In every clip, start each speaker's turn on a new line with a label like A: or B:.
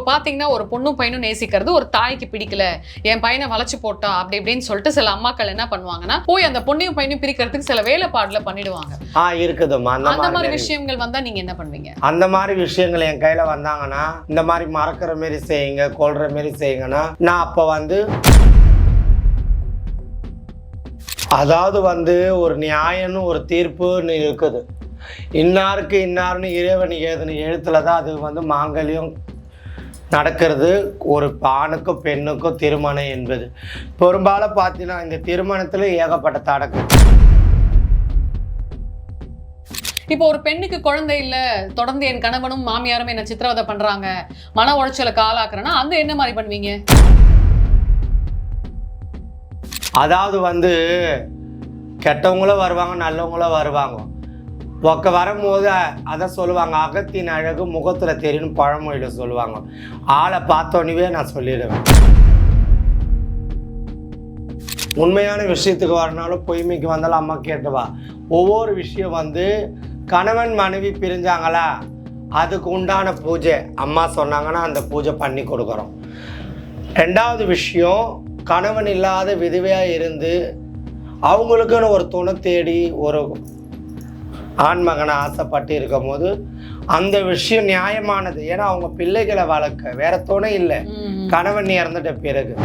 A: இப்போ பாத்தீங்கன்னா ஒரு பொண்ணும் பையனும் நேசிக்கிறது ஒரு தாய்க்கு பிடிக்கல. என் பையனை வளைச்சு போட்டா அப்படி இப்படின்னு சொல்லிட்டு சில அம்மாக்கள் என்ன பண்ணுவாங்கன்னா போய் அந்த பொண்ணையும் பையனையும் பிரிக்கிறதுக்கு சில வேலைப்பாடுல பண்ணிடுவாங்க.
B: ஆ இருக்குதும்மா. அந்த
A: மாதிரி விஷயங்கள் வந்தா நீங்க என்ன பண்ணுவீங்க?
B: அந்த மாதிரி விஷயங்கள் என் கையில வந்தாங்கன்னா இந்த மாதிரி மறக்கிற மாரி செய்யுங்க கொல்ற மாரி செய்யுங்கன்னா நான் அப்ப வந்து அதாவது வந்து ஒரு நியாயம்னு ஒரு தீர்ப்புன்னு இருக்குது. இன்னாருக்கு இன்னார்னு இறைவன் ஏதுன்னு எழுத்துல தான் அது வந்து மாங்கல்யம் நடக்கிறது ஒரு ஆணுக்கும் பெண்ணுக்கும் திருமணம் என்பது. பெரும்பாலும் பார்த்தீங்கன்னா இந்த திருமணத்தில் ஏகப்பட்ட தடக்கு
A: இப்போ ஒரு பெண்ணுக்கு குழந்தை இல்ல தொடர்ந்து என் கணவனும் மாமியாரும் என்ன சித்திரவதை பண்றாங்க மன உளைச்சலுக்கு ஆளாக்குறேன்னா அந்த என்ன மாதிரி பண்ணுவீங்க?
B: அதாவது வந்து கெட்டவங்களும் வருவாங்க நல்லவங்களும் வருவாங்க. ஒக்க வரும்போது அதை சொல்லுவாங்க அகத்தின் அழகு முகத்தில் தெரியும் பழமொழியில் சொல்லுவாங்க. ஆளை பார்த்தோன்னே நான் சொல்லிடுவேன். உண்மையான விஷயத்துக்கு வரனாலும் பொய்மைக்கு வந்தாலும் அம்மா கேட்டுவா ஒவ்வொரு விஷயம் வந்து கணவன் மனைவி பிரிஞ்சாங்களா? அதுக்கு உண்டான பூஜை. அம்மா சொன்னாங்கன்னா அந்த பூஜை பண்ணி கொடுக்குறோம். ரெண்டாவது விஷயம் கணவன் இல்லாத விதவையாக இருந்து அவங்களுக்குன்னு ஒரு துணை தேடி ஒரு ஆண்மகனை ஆசைப்பட்டு இருக்கும்போது அந்த விஷயம் நியாயமானது. ஏன்னா அவங்க பிள்ளைகளை வளர்க்க வேற துணை இல்லை. கணவன் இறந்துட்ட பிறகு.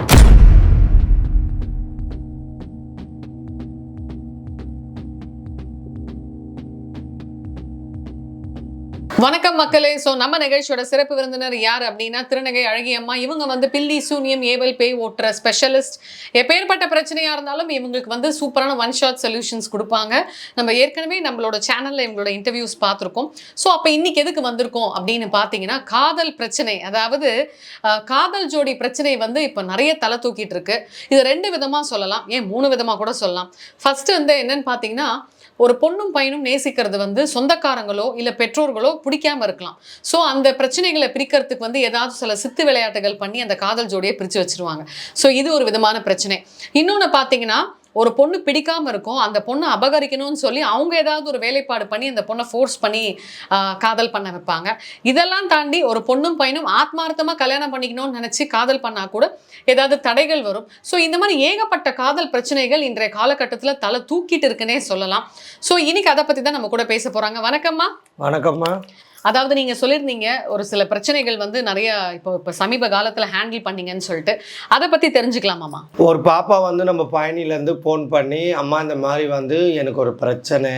A: வணக்கம் மக்களே. ஸோ நம்ம நிகழ்ச்சியோட சிறப்பு விருந்தினர் யார் அப்படின்னா திருநகை அழகியம்மா இவங்க வந்து பில்லி சூனியம் ஏவல் பேய் ஓட்டுற ஸ்பெஷலிஸ்ட் எப்பேற்பட்ட பிரச்சனையாக இருந்தாலும் இவங்களுக்கு வந்து சூப்பரான ஒன் ஷாட் சொல்யூஷன்ஸ் கொடுப்பாங்க. நம்ம ஏற்கனவே நம்மளோட சேனலில் இவங்களோட இன்டர்வியூஸ் பார்த்துருக்கோம். ஸோ அப்போ இன்னைக்கு எதுக்கு வந்திருக்கோம் அப்படின்னு பார்த்தீங்கன்னா காதல் பிரச்சனை. அதாவது காதல் ஜோடி பிரச்சனை வந்து இப்போ நிறைய தலை தூக்கிட்டு இருக்கு. இது ரெண்டு விதமாக சொல்லலாம். ஏன் மூணு விதமாக கூட சொல்லலாம். ஃபர்ஸ்ட் வந்து என்னன்னு பார்த்தீங்கன்னா ஒரு பொண்ணும் பையனும் நேசிக்கிறது வந்து சொந்தக்காரங்களோ இல்லை பெற்றோர்களோ பிடிக்காம இருக்கலாம். ஸோ அந்த பிரச்சனைகளை பிரிக்கிறதுக்கு வந்து ஏதாவது சில சித்து விளையாட்டுகள் பண்ணி அந்த காதல் ஜோடியை பிரித்து வச்சிருவாங்க. ஸோ இது ஒரு விதமான பிரச்சனை. இன்னொன்று பார்த்தீங்கன்னா ஒரு பொண்ணு பிடிக்காம இருக்கும் அந்த பொண்ணை அபகரிக்கணும்னு சொல்லி அவங்க ஏதாவது ஒரு வேலைப்பாடு பண்ணி அந்த பொண்ணை ஃபோர்ஸ் பண்ணி காதல் பண்ண வைப்பாங்க. இதெல்லாம் தாண்டி ஒரு பொண்ணும் பையனும் ஆத்மார்த்தமாக கல்யாணம் பண்ணிக்கணும்னு நினச்சி காதல் பண்ணால் கூட ஏதாவது தடைகள் வரும். ஸோ இந்த மாதிரி ஏகப்பட்ட காதல் பிரச்சனைகள் இன்றைய காலகட்டத்தில் தலை தூக்கிட்டு இருக்குன்னே சொல்லலாம். ஸோ இன்னைக்கு அதை பற்றி தான் நம்ம கூட பேச போகிறாங்க வணக்கம்மா.
B: வணக்கம்மா.
A: அதாவது நீங்கள் சொல்லியிருந்தீங்க ஒரு சில பிரச்சனைகள் வந்து நிறைய இப்போ இப்போ சமீப காலத்தில் ஹேண்டில் பண்ணீங்கன்னு சொல்லிட்டு. அதை பற்றி தெரிஞ்சுக்கலாமாம்மா
B: ஒரு பாப்பா வந்து நம்ம பயணிலேருந்து ஃபோன் பண்ணி அம்மா இந்த மாதிரி வந்து எனக்கு ஒரு பிரச்சனை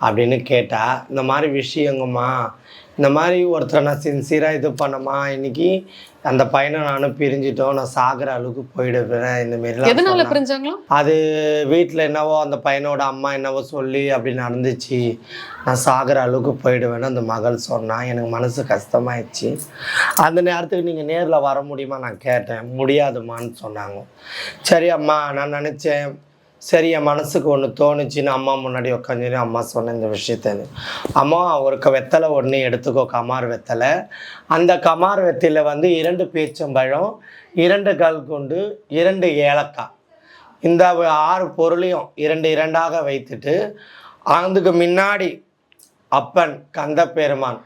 B: அப்படின்னு கேட்டால் இந்த மாதிரி விஷயங்கம்மா இந்த மாதிரி ஒருத்தரை நான் சின்சியராக இது பண்ணம்மா இன்றைக்கி அந்த பையனை நானும் பிரிஞ்சிட்டோம். நான் சாகிற அளவுக்கு போயிடுவேன். இந்த.
A: பிரிஞ்சாங்களா?
B: அது வீட்டில் என்னவோ அந்த பையனோட அம்மா என்னவோ சொல்லி அப்படி நடந்துச்சு. நான் சாகிற அளவுக்கு போயிடுவேன்னு அந்த மகள் சொன்னா. எனக்கு மனசு கஷ்டமாயிடுச்சு. அந்த நேரத்துக்கு நீங்கள் நேரில் வர முடியுமா? நான் கேட்டேன். முடியாதும்மான்னு சொன்னாங்க. சரி அம்மா நான் நினச்சேன். சரி என் மனசுக்கு ஒன்று தோணுச்சுன்னு அம்மா முன்னாடி உட்காந்துன்னு அம்மா சொன்ன இந்த விஷயத்த அம்மா ஒரு வெத்தலை ஒன்று எடுத்துக்கோ கமார் வெத்தலை. அந்த கமார் வெத்தில வந்து இரண்டு பேச்சம்பழம் இரண்டு கல் குண்டு இரண்டு ஏலக்காய். இந்த ஆறு பொருளையும் இரண்டு இரண்டாக வைத்துட்டு அதுக்கு முன்னாடி அப்பன் கந்த பெருமான்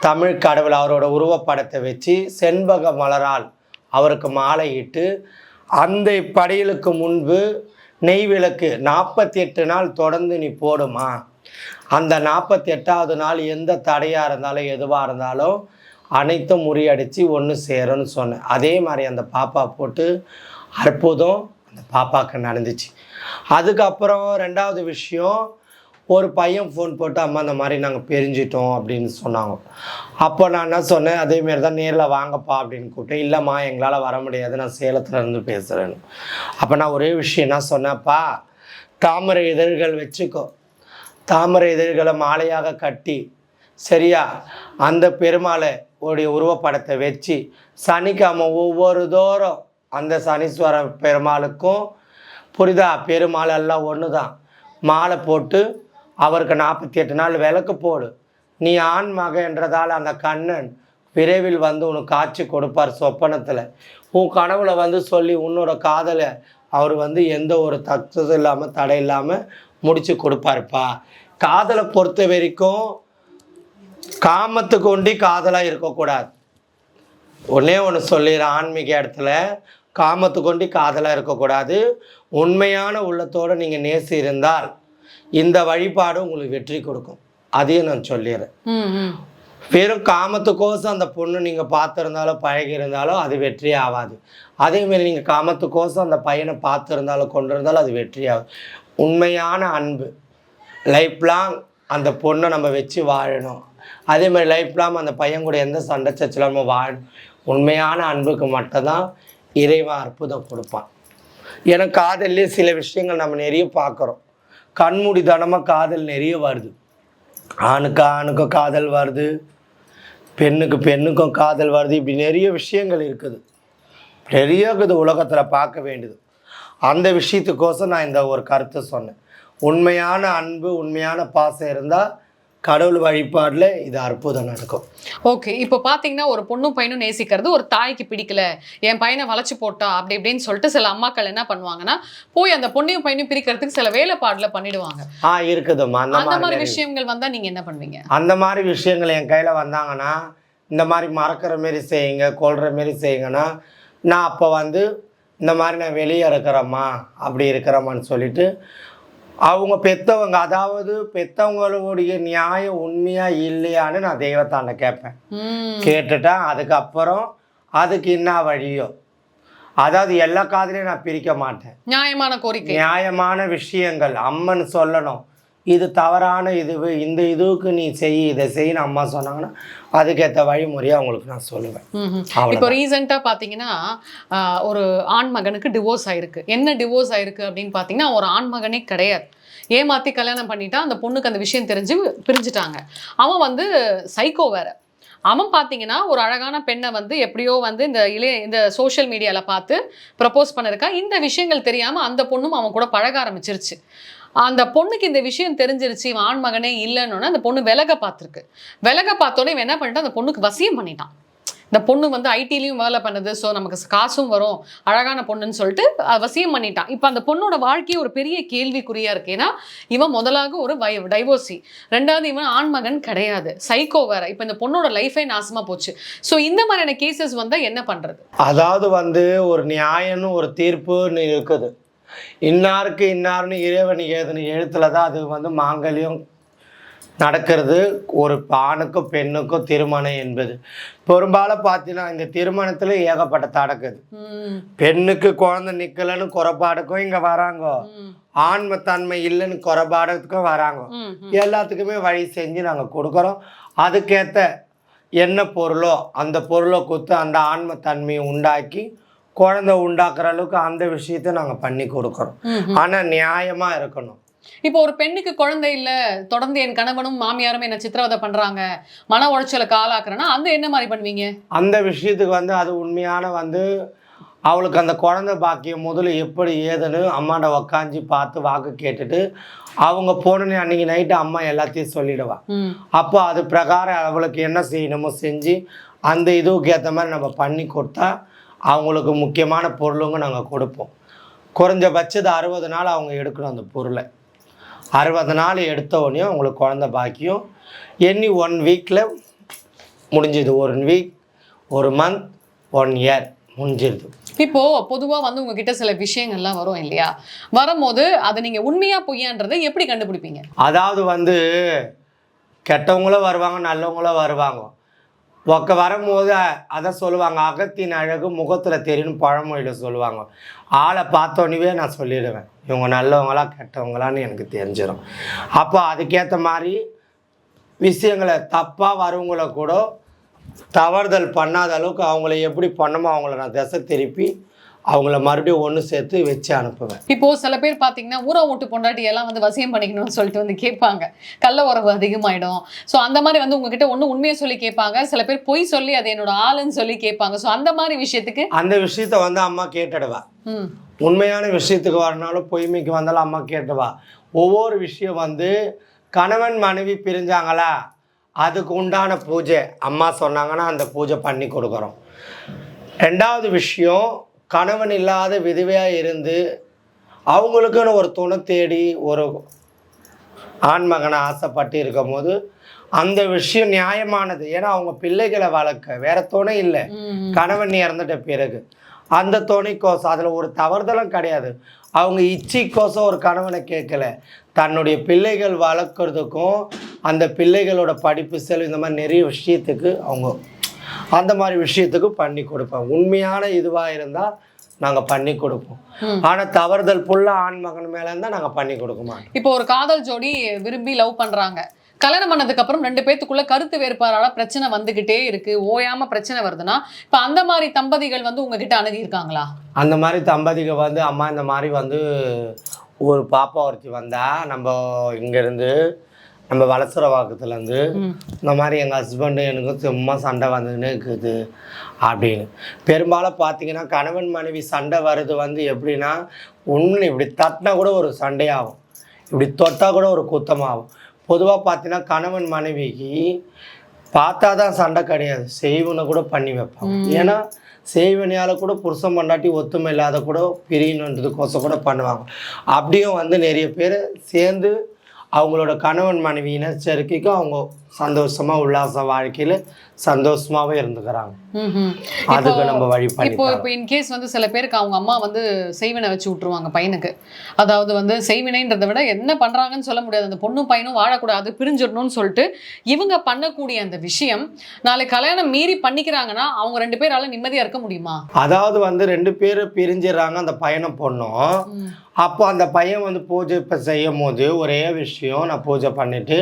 B: தமிழ் கடவுள் அவரோட உருவப்படத்தை வச்சு செண்பக மலரால் அவருக்கு மாலையிட்டு அந்த படியலுக்கு முன்பு நெய் விளக்கு நாற்பத்தி எட்டு நாள் தொடர்ந்து நீ போடுமா? அந்த நாற்பத்தி எட்டாவது நாள் எந்த தடையாக இருந்தாலும் எதுவாக இருந்தாலும் அனைத்தும் முறியடித்து ஒன்று சேரும்னு சொன்னேன் அதே மாதிரி அந்த பாப்பா போட்டு அற்புதம் அந்த பாப்பாவுக்கு நடந்துச்சு. அதுக்கப்புறம் ரெண்டாவது விஷயம் ஒரு பையன் ஃபோன் போட்டு அம்மா இந்த மாதிரி நாங்கள் பிரிஞ்சிட்டோம் அப்படின்னு சொன்னாங்க. அப்போ நான் என்ன சொன்னேன் அதேமாரி தான் நேரில் வாங்கப்பா அப்படின்னு கூப்பிட்டேன். இல்லைம்மா எங்களால் வர முடியாது நான் சேலத்தில் இருந்து பேசுகிறேன்னு அப்போ நான் ஒரே விஷயம் என்ன சொன்னேன்ப்பா தாமரை இதழ்கள் வச்சுக்கோ. தாமரை இதழ்களை மாலையாக கட்டி சரியா? அந்த பெருமாளை உடைய உருவப்படத்தை வச்சு சனிக்கிழமை ஒவ்வொரு தோறும் அந்த சனீஸ்வர பெருமாளுக்கும் புரிதா? பெருமாள் எல்லாம் ஒன்று தான் மாலை போட்டு அவருக்கு நாற்பத்தி எட்டு நாள் விளக்கு போடு. நீ ஆண் மகன்றதால் அந்த கண்ணன் விரைவில் வந்து உனக்கு காட்சி கொடுப்பார் சொப்பனத்தில். உன் கனவுல வந்து சொல்லி உன்னோட காதலை அவர் வந்து எந்த ஒரு தத்துவம் இல்லாமல் தடை இல்லாமல் முடிச்சு கொடுப்பாருப்பா. காதலை பொறுத்த வரைக்கும் காமத்துக்கு ஒண்டி காதலாக இருக்கக்கூடாது. ஒன்னே ஒன்று சொல்லிடுறேன் ஆன்மீக இடத்துல காமத்துக்கு ஒண்டி காதலாக இருக்கக்கூடாது. உண்மையான உள்ளத்தோடு நீங்கள் நேசி இருந்தால் இந்த வழிபாடு உங்களுக்கு வெற்றி கொடுக்கும். அதையும் நான் சொல்லிடுறேன். வெறும் காமத்துக்கோசம் அந்த பொண்ணு நீங்கள் பார்த்துருந்தாலோ பழகி இருந்தாலோ அது வெற்றி ஆகாது. அதேமாரி நீங்கள் காமத்துக்கோசம் அந்த பையனை பார்த்துருந்தாலும் கொண்டு இருந்தாலும் அது வெற்றி ஆகும் உண்மையான அன்பு. லைஃப் லாங் அந்த பொண்ணை நம்ம வச்சு வாழணும். அதே மாதிரி லைஃப் லாங் அந்த பையன் கூட எந்த சண்டை சச்சலாமல் வாழணும் உண்மையான அன்புக்கு மட்டும்தான் இறைவன் அற்புதம் கொடுப்பான். ஏன்னா காதல்லே சில விஷயங்கள் நம்ம நிறைய பார்க்குறோம். கண்மூடித்தனமாக காதல் நிறைய வருது. ஆணுக்கு ஆணுக்கும் காதல் வருது. பெண்ணுக்கு பெண்ணுக்கும் காதல் வருது. இப்படி நிறைய விஷயங்கள் இருக்குது. நிறைய இருக்குது உலகத்தில் பார்க்க வேண்டியது. அந்த விஷயத்துக்கோசம் நான் இந்த ஒரு கருத்தை சொன்னேன். உண்மையான அன்பு உண்மையான பாசம் இருந்தால் கடவுள் வழிபாடில் இது அற்புதம் நடக்கும்.
A: ஓகே இப்போ பாத்தீங்கன்னா ஒரு பொண்ணும் பையனும் நேசிக்கிறது ஒரு தாய்க்கு பிடிக்கல என் பையனை வளைச்சு போட்டா அப்படி இப்படின்னு சொல்லிட்டு சில அம்மாக்கள் என்ன பண்ணுவாங்கன்னா போய் அந்த பொண்ணையும் பையனையும் பிரிக்கிறதுக்கு சில வேலைப்பாடுல பண்ணிடுவாங்க.
B: ஆ இருக்குதும்மா அந்த மாதிரி.
A: விஷயங்கள் வந்தா நீங்க என்ன பண்ணுவீங்க?
B: அந்த மாதிரி விஷயங்கள் என் கையில் வந்தாங்கன்னா இந்த மாதிரி மறக்கிற மாரி செய்யுங்க கொல்ற மாரி செய்யுங்கன்னா நான் அப்போ வந்து இந்த மாதிரி நான் வெளியே இருக்கிறேம்மா அப்படி இருக்கிறேம்மான்னு சொல்லிட்டு அவங்க பெத்தவங்க அதாவது பெத்தவங்களுடைய நியாயம் உண்மையா இல்லையான்னு நான் தெய்வத்தாண்ட கேட்பேன்.
A: ம்.
B: கேட்டுட்டா அதுக்கப்புறம் அதுக்கு என்ன வழியோ? அதாவது எல்லா காதலையும் நான் பிரிக்க மாட்டேன்.
A: நியாயமான கோரிக்கை.
B: நியாயமான விஷயங்கள் அம்மன் சொல்லணும். இது தவறான இது இந்த இதுவுக்கு நீ செய் இதை செய்யு அம்மா சொன்னாங்கன்னா அதுக்கேற்ற வழிமுறையை அவங்களுக்கு நான் சொல்லுவேன்.
A: இப்போ ரீசெண்டா பாத்தீங்கன்னா ஆஹ், ஒரு ஆண் மகனுக்கு டிவோர்ஸ் ஆயிருக்கு. என்ன டிவோர்ஸ் ஆயிருக்கு அப்படின்னு பாத்தீங்கன்னா ஒரு ஆண் மகனே கிடையாது. ஏமாத்தி கல்யாணம் பண்ணிட்டா அந்த பொண்ணுக்கு அந்த விஷயம் தெரிஞ்சு பிரிஞ்சுட்டாங்க. அவன் வந்து சைக்கோ வேற. அவன் பார்த்தீங்கன்னா ஒரு அழகான பெண்ணை வந்து எப்படியோ வந்து இந்த இளைய இந்த சோஷியல் மீடியாவில் பார்த்து ப்ரப்போஸ் பண்ணிருக்கா. இந்த விஷயங்கள் தெரியாமல் அந்த பொண்ணும் அவன் கூட பழக ஆரம்பிச்சிருச்சு. அந்த பொண்ணுக்கு இந்த விஷயம் தெரிஞ்சிருச்சு இவன் ஆண் மகனே இல்லைன்னு அந்த பொண்ணு விலக பார்த்துருக்கு. விலக பார்த்தோன்னே இவன் என்ன பண்ணிட்டான் அந்த பொண்ணுக்கு வசியம் பண்ணிட்டான். இந்த பொண்ணு வந்து ஐடிலையும் வேலை பண்ணுது ஸோ நமக்கு காசும் வரும் அழகான பொண்ணுன்னு சொல்லிட்டு அவசியம் பண்ணிட்டான். இப்போ அந்த பொண்ணோட வாழ்க்கையை ஒரு பெரிய கேள்விக்குறியா இருக்கு. ஏன்னா இவன் முதலாக ஒரு டைவோர்சி ரெண்டாவது இவன் ஆண்மகன் கிடையாது. சைக்கோ வேற. இப்போ இந்த பொண்ணோட லைஃபே நாசமா போச்சு. ஸோ இந்த மாதிரியான கேசஸ் வந்தால் என்ன பண்றது?
B: அதாவது வந்து ஒரு நியாயம்னு ஒரு தீர்ப்புன்னு இருக்குது இன்னாருக்கு இன்னார்னு இறைவன் ஏதுன்னு எழுத்துல தான் அது வந்து மாங்கல்யம் நடக்கிறது. ஒரு ஆணுக்கும் பெண்ணுக்கும் திருமணம் என்பது. பெரும்பாலும் பார்த்தீங்கன்னா இந்த திருமணத்தில் ஏகப்பட்ட தடக்குது பெண்ணுக்கு குழந்தை நிற்கலன்னு குறைபாடுக்கும் இங்கே வராங்க.
A: ம்,
B: ஆண்மை தன்மை இல்லைன்னு குறைபாடுக்கும் வராங்க. எல்லாத்துக்குமே வழி செஞ்சு நாங்கள் கொடுக்குறோம். அதுக்கேற்ற என்ன பொருளோ அந்த பொருளை கொடுத்து அந்த ஆன்ம தன்மையை உண்டாக்கி குழந்தை உண்டாக்குற அளவுக்கு அந்த விஷயத்தை நாங்கள் பண்ணி கொடுக்குறோம். ஆனால் நியாயமாக இருக்கணும்.
A: இப்போ ஒரு பெண்ணுக்கு குழந்தை இல்ல தொடர்ந்து என் கணவனும் மாமியாரும் என்ன சித்திரவதை பண்றாங்க மன உளைச்சலுக்கு ஆளாக்குறேன்னா அந்த என்ன மாதிரி பண்ணுவீங்க?
B: அந்த விஷயத்துக்கு வந்து அது உண்மையான வந்து அவளுக்கு அந்த குழந்தை பாக்கியம் முதல்ல எப்படி ஏதுன்னு அம்மாண்ட உக்காஞ்சி பார்த்து வாக்கு கேட்டுட்டு அவங்க போனோன்னே அன்றைக்கி நைட்டு அம்மா எல்லாத்தையும் சொல்லிடுவா. அப்போ அது பிரகாரம் அவளுக்கு என்ன செய்யணுமோ செஞ்சு அந்த இதுவுக்கு ஏற்ற மாதிரி நம்ம பண்ணி கொடுத்தா அவங்களுக்கு முக்கியமான பொருளுங்க நாங்கள் கொடுப்போம். குறைஞ்சபட்சது அறுபது நாள் அவங்க எடுக்கணும் அந்த பொருளை. அறுபது நாள் எடுத்த உடனே அவங்களுக்கு குழந்த பாக்கியம். எண்ணி ஒன் வீக்கில் முடிஞ்சுது ஒரு வீக் ஒரு மந்த் ஒன் இயர் முடிஞ்சிருது.
A: இப்போ பொதுவா வந்து உங்ககிட்ட சில விஷயங்கள்லாம் வரும் இல்லையா? வரும்போது அதை நீங்க உண்மையா பொய்யான்றதை எப்படி கண்டுபிடிப்பீங்க?
B: அதாவது வந்து கெட்டவங்களும் வருவாங்க நல்லவங்களும் வருவாங்க. ஒக்க வரும்போது அதை சொல்லுவாங்க அகத்தின் அழகு முகத்தில் தெரியும் பழமொழியில் சொல்லுவாங்க. ஆளை பார்த்தோன்னே நான் சொல்லிடுவேன். இவங்க நல்லவங்களா கெட்டவங்களான்னு எனக்கு தெரிஞ்சிடும் அப்போ அதுக்கேற்ற மாதிரி விஷயங்களை தப்பாக வரவங்கள கூட தவறுதல் பண்ணாத அளவுக்கு அவங்கள எப்படி பண்ணமோ அவங்கள நான் திசை திருப்பி அவங்கள மறுபடியும் ஒன்று சேர்த்து வச்சு அனுப்புவேன்.
A: இப்போ சில பேர் பாத்தீங்கன்னா ஊரா ஓட்டு பொண்டாட்டி எல்லாம் வந்து வசியம் பண்ணிக்கணும்னு சொல்லிட்டு வந்து கேட்பாங்க. கள்ள உறவு அதிகமாயிடும். ஸோ அந்த மாதிரி வந்து உங்ககிட்ட ஒண்ணு உண்மையை சொல்லி கேட்பாங்க. சில பேர் பொய் சொல்லி அது என்னோட ஆளுன்னு சொல்லி கேட்பாங்க. ஸோ அந்த மாதிரி விஷயத்துக்கு
B: அந்த விஷயத்த வந்து அம்மா கேட்டுடுவா. உண்மையான விஷயத்துக்கு வரனாலும் பொய்மைக்கு வந்தாலும் அம்மா கேட்டுவா ஒவ்வொரு விஷயம் வந்து கணவன் மனைவி பிரிஞ்சாங்களா? அதுக்கு உண்டான பூஜை. அம்மா சொன்னாங்கன்னா அந்த பூஜை பண்ணி கொடுக்குறோம். ரெண்டாவது விஷயம் கணவன் இல்லாத விதவையாக இருந்து அவங்களுக்குன்னு ஒரு துணை தேடி ஒரு ஆண்மகனை ஆசைப்பட்டு இருக்கும்போது அந்த விஷயம் நியாயமானது. ஏன்னா அவங்க பிள்ளைகளை வளர்க்க வேற துணை இல்லை. கணவன் இறந்துட்ட பிறகு. அந்த துணைக்கோசம் அதில் ஒரு தவறுதலும் கிடையாது. அவங்க இச்சைக்கோசம் ஒரு கணவனை கேட்கல. தன்னுடைய பிள்ளைகள் வளர்க்குறதுக்கும் அந்த பிள்ளைகளோட படிப்பு செலவு இந்த மாதிரி நிறைய விஷயத்துக்கு அவங்க அந்த மாதிரி விஷயத்துக்கு பண்ணி கொடுப்போம். உண்மையான இதுவாக இருந்தால் நாங்கள் பண்ணி கொடுப்போம். ஆனால் தவறுதல் புள்ள ஆண் மகன் மேலே இருந்தால் நாங்கள் பண்ணி கொடுக்க மாட்டோம்.
A: இப்போ ஒரு காதல் ஜோடி விரும்பி லவ் பண்றாங்க. கல்யாணம் பண்ணதுக்கு அப்புறம் ரெண்டு பேத்துக்குள்ள கருத்து வேறுபாடால பிரச்சனை வந்துகிட்டே இருக்கு. ஓயாம பிரச்சனை வருதுன்னா இப்ப அந்த மாதிரி தம்பதிகள் வந்து உங்ககிட்ட அணுகி இருக்காங்களா
B: அந்த மாதிரி தம்பதிகள் வந்து அம்மா இந்த மாதிரி வந்து ஒரு பாப்பா ஒருத்தி வந்தா நம்ம இங்கேருந்து நம்ம வளசரவாக்கத்துலேருந்து
A: ம்.
B: இந்த மாதிரி எங்கள் ஹஸ்பண்டு எனக்கும் சும்மா சண்டை வந்துக்கினே இருக்குது அப்படின்னு. பெரும்பாலும் பார்த்தீங்கன்னா கணவன் மனைவி சண்டை வர்றது வந்து எப்படின்னா ஒன்று இப்படி தட்டினா கூட ஒரு சண்டையாகும். இப்படி தொட்டால் கூட ஒரு குத்தமாகும். பொதுவாக பார்த்தீங்கன்னா கணவன் மனைவிக்கு பார்த்தா தான் சண்டை கிடையாது. செய்வனை கூட பண்ணி வைப்பாங்க. ஏன்னா செய்வனையால் கூட புருஷன் பண்ணாட்டி ஒத்துமை இல்லாத கூட பிரியணுன்றதுக்கோசம் கூட பண்ணுவாங்க. அப்படியும் வந்து நிறைய பேர் சேர்ந்து அவங்களோட கணவன் மனைவி இனச்சேர்க்கைக்கும் அவங்க சந்தோஷமா உல்லாச வாழ்க்கையில சந்தோஷமாவே இருந்துக்கிறாங்க. அதுக்கு நம்ம வழி பண்ணி
A: இப்போ. இப்போ இன்கேஸ் வந்து சில பேருக்கு அவங்க அம்மா வந்து செய்வினை வச்சு விட்டுருவாங்க பையனுக்கு அதாவது வந்து செய்வினைன்றதை விட என்ன பண்றாங்கன்னு சொல்ல முடியாது அந்த பொண்ணும் பையனும் வாழக்கூடாது பிரிஞ்சிடணும்னு சொல்லிட்டு இவங்க பண்ணக்கூடிய அந்த விஷயம் நாளை கல்யாணம் மீறி பண்ணிக்கிறாங்கன்னா அவங்க ரெண்டு பேரால நிம்மதியா இருக்க முடியுமா
B: அதாவது வந்து ரெண்டு பேர் பிரிஞ்சிடுறாங்க அந்த பையனை பொண்ணும். அப்போ அந்த பையன் வந்து பூஜை இப்போ செய்யும் போது ஒரே விஷயம் நான் பூஜை பண்ணிட்டு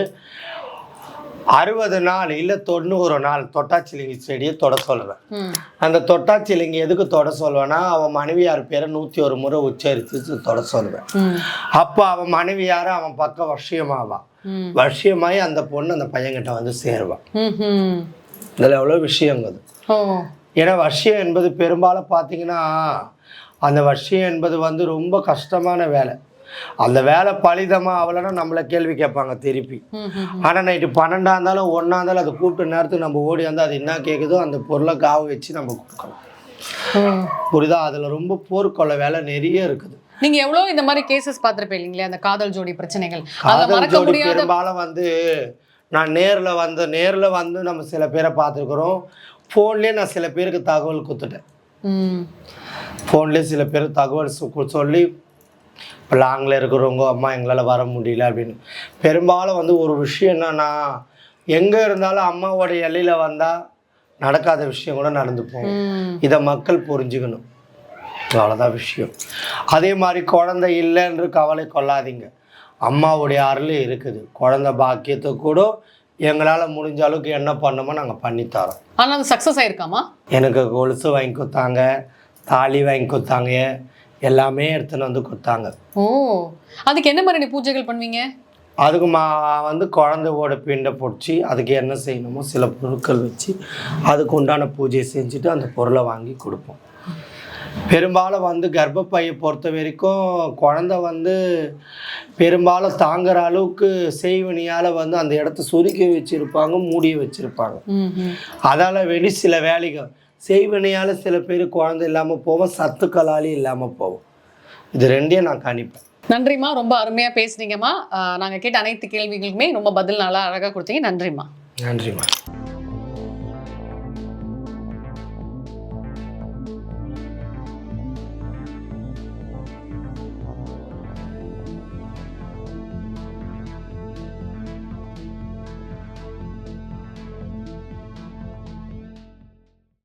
B: அறுபது நாள் இல்லை தொண்ணூறு நாள் தொட்டாச்சிலிங்கி செடியை தொட சொல்லுவேன். அந்த தொட்டாச்சிலிங்கி எதுக்கு தொட சொல்லுவேன்னா அவன் மனைவியார் பேரை நூற்றி ஒரு முறை உச்சரித்து தொட சொல்லுவேன். அப்போ அவன் மனைவியார அவன் பக்கம் வசியமாவான்
A: ம்.
B: வசியமாயி அந்த பொண்ணு அந்த பையன்கிட்ட வந்து சேருவான். இதில் எவ்வளோ விஷயங்குது
A: ஓ
B: ஏன்னா வசியம் என்பது பெரும்பாலும் பார்த்தீங்கன்னா அந்த வசியம் என்பது வந்து ரொம்ப கஷ்டமான வேலை. அந்த வேலை பலிதமா அவளைன்னா நம்மளை கேள்வி கேட்பாங்க திருப்பி. ஆனால் நைட்டு பன்னெண்டா இருந்தாலும் ஒன்றா இருந்தாலும் அதை கூப்பிட்ட நேரத்துக்கு நம்ம ஓடி வந்து அது என்ன கேட்குதோ அந்த பொருளை காவு வச்சு நம்ம கொடுக்கணும்
A: ஓ.
B: புரியுதா? அதில் ரொம்ப போர்க்கொள்ள வேலை நிறைய இருக்குது.
A: நீங்க எவ்வளவு இந்த மாதிரி கேசஸ் பார்த்திருப்பீங்க இல்லையா அந்த காதல் ஜோடி பிரச்சனைகள்.
B: காதல் ஜோடி பெரும்பாலும் வந்து நான் நேரில் வந்து நேரில் வந்து நம்ம சில பேரை பார்த்துருக்குறோம். ஃபோன்லேயே நான் சில பேருக்கு தகவல் கொடுத்துட்டேன். ஃபோன்லேயே சில பேர் தகவல் சொல்லி இப்போ லாங்கில் இருக்கிறவங்க அம்மா எங்களால் வர முடியல அப்படின்னு. பெரும்பாலும் வந்து ஒரு விஷயம் என்னன்னா எங்கே இருந்தாலும் அம்மாவோட எல்லையில் வந்தால் நடக்காத விஷயம் கூட நடந்து போகும். இதை மக்கள் புரிஞ்சுக்கணும். அவ்வளோதான் விஷயம். அதே மாதிரி குழந்தை இல்லைன்று கவலை கொள்ளாதீங்க. அம்மாவுடைய அருள் இருக்குது. குழந்தை பாக்கியத்தை கூட எங்களால் முடிஞ்ச அளவுக்கு என்ன பண்ணணுமோ நாங்கள் பண்ணித்தரோம்.
A: ஆனா அது சக்சஸ் ஆயிருக்காமா?
B: எனக்கு கொலுசு வாங்கி கொடுத்தாங்க. தாலி வாங்கி கொடுத்தாங்க. எல்லாமே எடுத்துன்னு வந்து கொடுத்தாங்க.
A: ஓ அதுக்கு என்ன மாதிரி பூஜைகள் பண்ணுவீங்க?
B: அதுக்கு மா வந்து குழந்தையோட பிண்டை பிடிச்சி அதுக்கு என்ன செய்யணுமோ சில பொருட்கள் வச்சு அதுக்கு உண்டான பூஜையை செஞ்சுட்டு அந்த பொருளை வாங்கி கொடுப்போம். பெரும்பாலும் வந்து கர்ப்பப்பையை பொறுத்த வரைக்கும் குழந்தை வந்து பெரும்பாலும் தாங்குற அளவுக்கு செய்வனியால் வந்து அந்த இடத்த சுருக்கி வச்சுருப்பாங்க மூடி வச்சுருப்பாங்க. அதால் வெளி சில வேலைகள் செய்வினையால் சில பேர் குழந்தை இல்லாமல் போவோம் சத்துக்களாலே இல்லாமல் போவோம். இது ரெண்டையும் நான் கணிப்பேன்
A: நன்றிம்மா ரொம்ப அருமையா பேசுனீங்கம்மா. ஆஹ் நாங்க கேட்ட அனைத்து கேள்விகளுக்குமே ரொம்ப பதில் நல்லா அழகா கொடுத்தீங்க. நன்றிம்மா.
B: நன்றிம்மா.